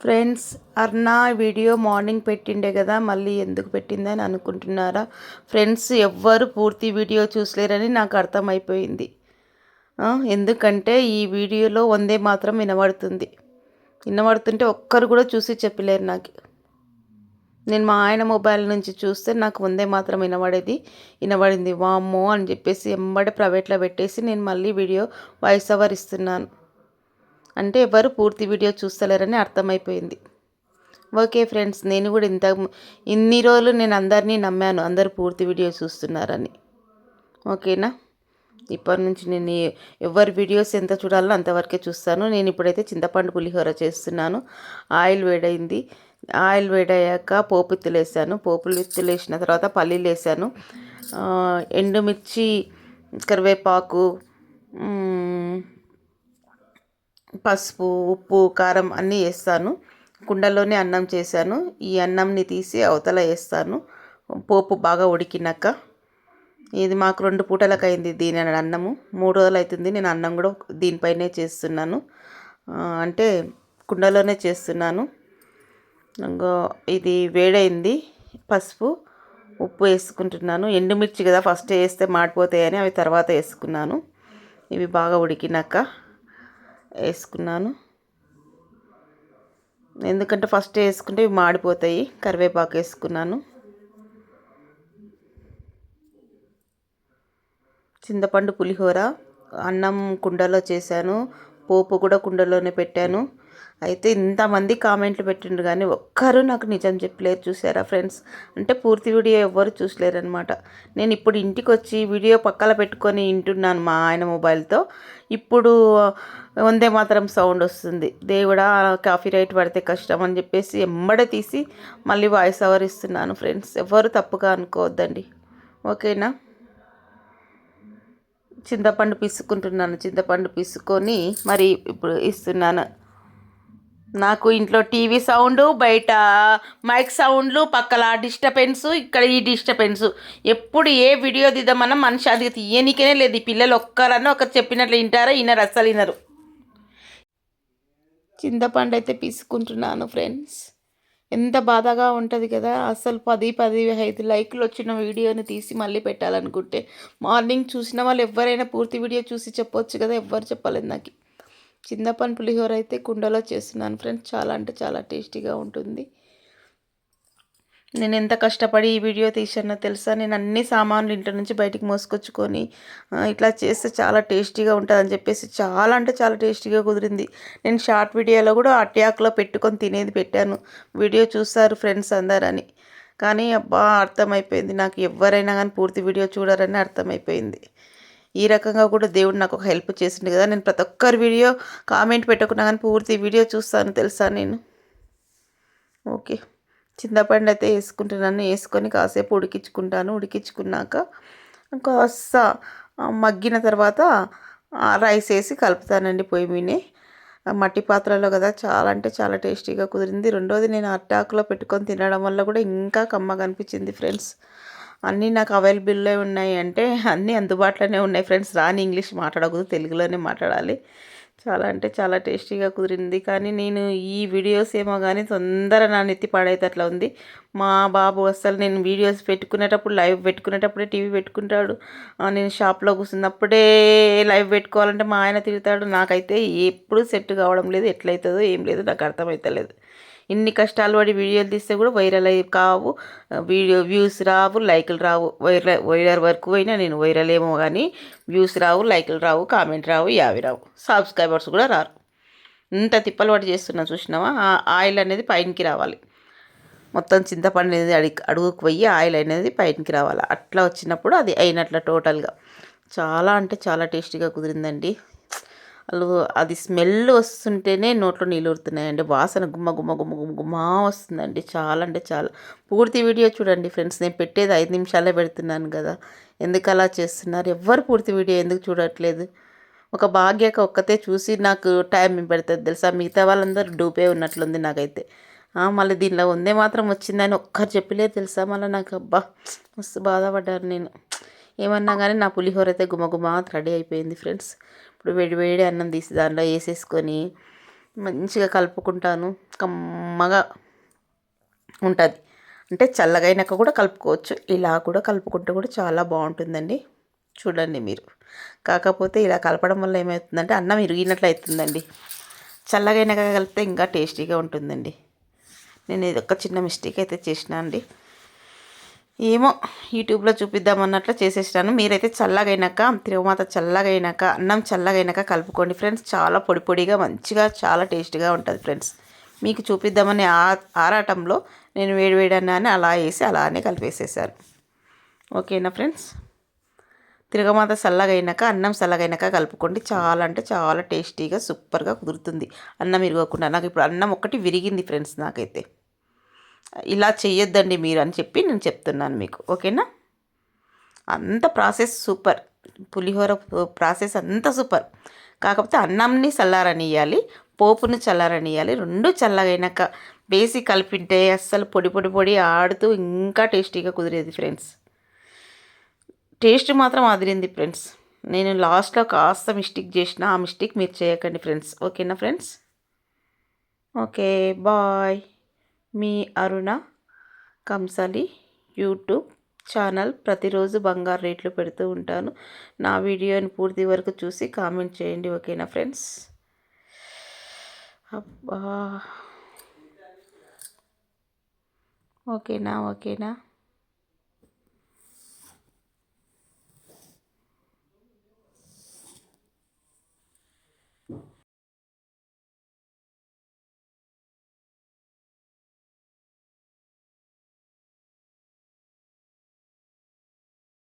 Friends అర్నా video morning పెట్టిండే కదా మళ్ళీ ఎందుకు పెట్టిందని అనుకుంటున్నారా? ఫ్రెండ్స్ ఎవ్వరు పూర్తి వీడియో చూసలేరని నాకు అర్థమైపోయింది. ఎందుకంటే ఈ వీడియోలో వందే మాత్రం వినబడుతుంది. వినబడుతుంటే ఒక్కరు కూడా చూసి చెప్పలేరు నాకు. నేను మా ఆయన మొబైల్ నుంచి చూస్తే నాకు వందే మాత్రం వినబడేది వినబడింది. వామ్మో అని చెప్పేసి ఎంబడే ప్రైవేట్లో పెట్టేసి నేను మళ్ళీ వీడియో వాయిస్ ఓవర్ ఇస్తున్నాను. అంటే ఎవరు పూర్తి వీడియో చూస్తలేరని అర్థమైపోయింది. ఓకే ఫ్రెండ్స్ నేను కూడా ఇంత ఇన్ని రోజులు నేను అందరినీ నమ్మాను అందరు పూర్తి వీడియో చూస్తున్నారని. ఓకేనా? ఇప్పటి నుంచి నేను ఎవరి వీడియోస్ ఎంత చూడాలో అంతవరకే చూస్తాను. నేను ఇప్పుడైతే చింతపండు పులిహోర చేస్తున్నాను. ఆయిల్ వేడైంది. ఆయిల్ వేడయ్యాక పోపు విత్తులు వేసాను పోపులు విత్తులు వేసిన తర్వాత పల్లీలు వేసాను. ఎండుమిర్చి కరివేపాకు పసుపు ఉప్పు కారం అన్నీ వేస్తాను. కుండలోనే అన్నం చేశాను. ఈ అన్నంని తీసి అవతల వేస్తాను. పోపు బాగా ఉడికినాక. ఇది మాకు రెండు పూటలకు అయింది దీని అన్నము. మూడు రోజులు అవుతుంది నేను అన్నం కూడా దీనిపైనే చేస్తున్నాను. అంటే కుండలోనే చేస్తున్నాను. ఇది వేడైంది. పసుపు ఉప్పు వేసుకుంటున్నాను. ఎండుమిర్చి కదా ఫస్ట్ వేస్తే మాడిపోతాయని అవి తర్వాత వేసుకున్నాను. ఇవి బాగా ఉడికినాక. వేసుకున్నాను. ఎందుకంటే ఫస్ట్ వేసుకుంటే ఇవి మాడిపోతాయి. కరివేపాకు వేసుకున్నాను. చింతపండు పులిహోర అన్నం కుండలో చేశాను. పోపు కూడా కుండలోనే పెట్టాను. అయితే ఇంతమంది కామెంట్లు పెట్టిండ్రు కానీ ఒక్కరు నాకు నిజం చెప్పలేరు చూసారా ఫ్రెండ్స్? అంటే పూర్తి వీడియో ఎవ్వరు చూసలేరు అనమాట నేను ఇప్పుడు ఇంటికి వచ్చి వీడియో పక్కన పెట్టుకొని వింటున్నాను మా ఆయన మొబైల్తో. ఇప్పుడు వందే మాత్రం సౌండ్ వస్తుంది. దేవుడా కాఫీ రైట్ పడితే కష్టం అని చెప్పేసి ఎంబడే తీసి మళ్ళీ వాయిస్ ఓవర్ ఇస్తున్నాను ఫ్రెండ్స్. ఎవరు తప్పుగా అనుకోవద్దండి. ఓకేనా? చింతపండు పిసుకుంటున్నాను చింతపండు పిసుకొని మరి ఇప్పుడు ఇస్తున్నాను. నాకు ఇంట్లో టీవీ సౌండ్ బయట మైక్ సౌండ్లు పక్కల డిస్టర్బెన్స్ ఇక్కడ ఈ డిస్టర్బెన్స్. ఎప్పుడు ఏ వీడియో దిద్దామన్నా మనిషి అది తీయనికే లేదు. ఈ పిల్లలు ఒక్కరన్నా ఒకరు చెప్పినట్లు వింటారా వినరు అస్సలు వినరు. చింతపండు అయితే పీసుకుంటున్నాను ఫ్రెండ్స్. ఎంత బాధగా ఉంటుంది కదా అసలు పది పది ఐదు లైక్లు వచ్చిన వీడియోని తీసి మళ్ళీ పెట్టాలనుకుంటే మార్నింగ్ చూసిన వాళ్ళు ఎవరైనా పూర్తి వీడియో చూసి చెప్పొచ్చు కదా ఎవ్వరు చెప్పలేదు నాకు. చింతపండు పులిహోర అయితే కుండలో చేస్తున్నాను ఫ్రెండ్స్. చాలా అంటే చాలా టేస్టీగా ఉంటుంది. నేను ఎంత కష్టపడి ఈ వీడియో తీసానో తెలుసా? నేను అన్ని సామాన్లు ఇంటి నుంచి బయటికి మోసుకొచ్చుకొని ఇట్లా చేస్తే చాలా టేస్టీగా ఉంటుందని చెప్పేసి చాలా అంటే చాలా టేస్టీగా కుదిరింది. నేను షార్ట్ వీడియోలో కూడా అట్యాక్లో పెట్టుకొని తినేది పెట్టాను. వీడియో చూస్తారు ఫ్రెండ్స్ అందరని. కానీ అబ్బా అర్థమైపోయింది. నాకు ఎవరైనా కానీ పూర్తి వీడియో చూడరని అర్థమైపోయింది. ఈ రకంగా కూడా దేవుడు నాకు ఒక హెల్ప్ చేసిండు కదా. నేను ప్రతి ఒక్కరి వీడియో కామెంట్ పెట్టకుండా కానీ పూర్తి వీడియో చూస్తాను తెలుసా నేను? ఓకే. చింతపండు అయితే వేసుకుంటున్నాను వేసుకొని కాసేపు ఉడికించుకుంటాను. ఉడికించుకున్నాక కాస్త మగ్గిన తర్వాత రైస్ వేసి కలుపుతానండి పొయ్యి మీనే ఆ మట్టి పాత్రలో కదా చాలా అంటే చాలా టేస్టీగా కుదిరింది. రెండోది నేను అట్టాకులో పెట్టుకొని తినడం వల్ల కూడా ఇంకా కమ్మగా అనిపించింది ఫ్రెండ్స్. అన్నీ నాకు అవైలబుల్లో ఉన్నాయి అంటే అన్నీ అందుబాటులోనే ఉన్నాయి ఫ్రెండ్స్. రాని ఇంగ్లీష్ మాట్లాడకూడదు తెలుగులోనే మాట్లాడాలి. చాలా అంటే చాలా టేస్టీగా కుదిరింది. కానీ నేను ఈ వీడియోస్ ఏమో కానీ తొందర నా నెత్తి పాడైతే ఉంది. మా బాబు అసలు నేను వీడియోస్ పెట్టుకునేటప్పుడు లైవ్ పెట్టుకునేటప్పుడే టీవీ పెట్టుకుంటాడు. నేను షాప్లో కూర్చున్నప్పుడే లైవ్ పెట్టుకోవాలంటే మా ఆయన తిరుగుతాడు నాకైతే ఎప్పుడు సెట్ కావడం లేదు ఎట్లయితుందో ఏం లేదు నాకు అర్థమవుతలేదు ఇన్ని కష్టాలు పడి వీడియోలు తీస్తే కూడా వైరల్ అయ్యి కావు. వీడియో వ్యూస్ రావు లైకులు రావు. వైరల్ వైరల్ వరకు పోయినా నేను వైరల్ ఏమో కానీ వ్యూస్ రావు లైకులు రావు కామెంట్ రావు యావి రావు. సబ్స్క్రైబర్స్ కూడా రారు. ఇంత తిప్పలు పడి చేస్తున్నా చూసినావా? ఆ ఆయిల్ అనేది పైనకి రావాలి. మొత్తం చింతపండు అనేది అడి అడుగుకు పోయి ఆయిల్ అనేది పైనకి రావాలి. అట్లా వచ్చినప్పుడు అది అయినట్ల టోటల్గా. చాలా అంటే చాలా టేస్టీగా కుదిరిందండి. అసలు అది స్మెల్ వస్తుంటేనే నోట్లో నీళ్ళు ఊరుతున్నాయండి. వాసన గుమ్మ గుమ్మ గుమ్మ గుమ్మ గుమ్మ వస్తుందండి. చాలా అంటే చాలా. పూర్తి వీడియో చూడండి ఫ్రెండ్స్. నేను పెట్టేది ఐదు నిమిషాలే పెడుతున్నాను కదా. ఎందుకు అలా చేస్తున్నారు? ఎవ్వరు పూర్తి వీడియో ఎందుకు చూడట్లేదు? ఒక భాగ్యక ఒక్కతే చూసి నాకు టైం పెడుతుంది తెలుసా? మిగతా వాళ్ళందరూ డూపే ఉన్నట్లుంది నాకైతే. మళ్ళీ దీనిలో ఉందే మాత్రం వచ్చిందని ఒక్కరు చెప్పలేదు తెలుసా? మళ్ళీ నాకు అబ్బా మస్తు బాధపడ్డాను నేను. ఏమన్నా కానీ నా పులిహోర అయితే గుమగుమా రెడీ అయిపోయింది ఫ్రెండ్స్. ఇప్పుడు వేడి వేడి అన్నం తీసి దాంట్లో వేసేసుకొని మంచిగా కలుపుకుంటాను. కమ్మగా ఉంటుంది. అంటే చల్లగైనాక కూడా కలుపుకోవచ్చు. ఇలా కూడా కలుపుకుంటే కూడా చాలా బాగుంటుందండి. చూడండి మీరు. కాకపోతే ఇలా కలపడం వల్ల ఏమవుతుందంటే అన్నం ఇరిగినట్లు అవుతుందండి చల్లగైనాక కలిపితే ఇంకా టేస్టీగా ఉంటుందండి. నేను ఇది ఒక చిన్న మిస్టేక్ అయితే చేసినా అండి. ఏమో యూట్యూబ్లో చూపిద్దామన్నట్లు చేసేసాను మీరైతే చల్లగైనాక తిరుగుమాత చల్లగైనాక అన్నం చల్లగైనాక కలుపుకోండి ఫ్రెండ్స్. చాలా పొడి పొడిగా మంచిగా చాలా టేస్ట్గా ఉంటుంది ఫ్రెండ్స్. మీకు చూపిద్దామని ఆ ఆరాటంలో నేను వేడి అన్నాన్ని అలా వేసి అలానే కలిపేసేసాను. ఓకేనా ఫ్రెండ్స్? తిరగమాత చల్లగైనాక అన్నం చల్లగైనాక కలుపుకోండి. చాలా అంటే చాలా టేస్టీగా సూపర్గా కుదురుతుంది. అన్నం విరగకుండా నాకు ఇప్పుడు అన్నం ఒకటి విరిగింది ఫ్రెండ్స్ నాకైతే. ఇలా చేయొద్దండి మీరు అని చెప్పి నేను చెప్తున్నాను మీకు ఓకేనా? అంత ప్రాసెస్ సూపర్. పులిహోర ప్రాసెస్ అంత సూపర్. కాకపోతే అన్నంని చల్లారనియాలి పోపును చల్లారనియాలి రెండు చల్లగైనాక వేసి కలిపింటే అస్సలు పొడి పొడి పొడి ఆడుతూ ఇంకా టేస్టీగా కుదిరేది ఫ్రెండ్స్. టేస్ట్ మాత్రం అదిరింది ఫ్రెండ్స్. నేను లాస్ట్లో కాస్త మిస్టేక్ చేసిన ఆ మిస్టేక్ మీరు చేయకండి ఫ్రెండ్స్ ఓకేనా ఫ్రెండ్స్? Okay bye. మీ అరుణ కంసలి యూట్యూబ్ ఛానల్ ప్రతిరోజు బంగారు రేట్లు పెడుతూ ఉంటాను. నా వీడియోని పూర్తి వరకు చూసి కామెంట్ చేయండి ఓకేనా ఫ్రెండ్స్? అబ్బా. ఓకేనా ఓకేనా?